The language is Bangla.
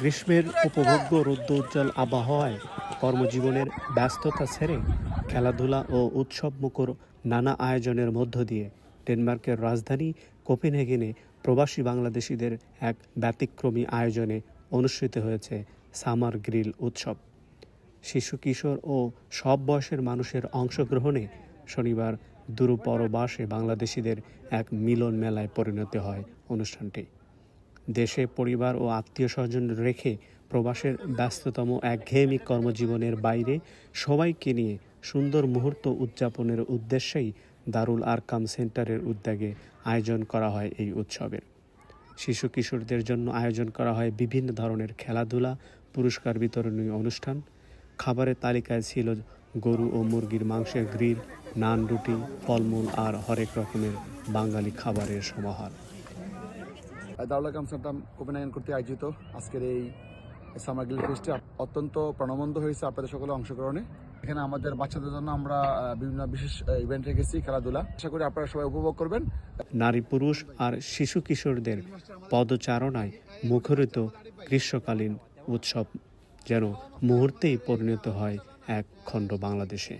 গ্রীষ্মের উপভোগ্য রৌদ্রোজ্জ্বল আবহাওয়ায় কর্মজীবনের ব্যস্ততা ছেড়ে খেলাধুলা ও উৎসব মুখর নানা আয়োজনের মধ্য দিয়ে ডেনমার্কের রাজধানী কোপেনহেগেনে প্রবাসী বাংলাদেশিদের এক ব্যতিক্রমী আয়োজনে অনুষ্ঠিত হয়েছে সামার গ্রিল উৎসব। শিশু, কিশোর ও সব বয়সের মানুষের অংশগ্রহণে শনিবার দুরুপরবাসে বাংলাদেশিদের এক মিলন মেলায় পরিণত হয় অনুষ্ঠানটি। দেশে পরিবার ও আত্মীয় স্বজন রেখে প্রবাসের ব্যস্ততম একঘেয়েমি কর্মজীবনের বাইরে সবাইকে নিয়ে সুন্দর মুহূর্ত উদযাপনের উদ্দেশ্যেই দারুল আরকাম সেন্টারের উদ্যোগে আয়োজন করা হয় এই উৎসবের। শিশু কিশোরদের জন্য আয়োজন করা হয় বিভিন্ন ধরনের খেলাধুলা, পুরস্কার বিতরণী অনুষ্ঠান। খাবারের তালিকায় ছিল গরু ও মুরগির মাংসের গ্রিল, নান রুটি, ফলমূল আর হরেক রকমের বাঙালি খাবারের সমাহার। দারুল কাম সেন্টার কোপেনহেগেন কর্তৃক আয়োজিত আজকের এই সামার গ্রিল ফেস্টে অত্যন্ত প্রাণবন্ত হয়েছে আপনাদের সকলে অংশগ্রহণে। এখানে আমাদের বাচ্চাদের জন্য আমরা বিভিন্ন বিশেষ ইভেন্ট রেখেছি, খেলাধুলা। আশা করি আপনারা সবাই উপভোগ করবেন। নারী পুরুষ আর শিশু কিশোরদের পদচারণায় মুখরিত গ্রীষ্মকালীন উৎসব যেন মুহূর্তেই পরিণত হয় এক খণ্ড বাংলাদেশে।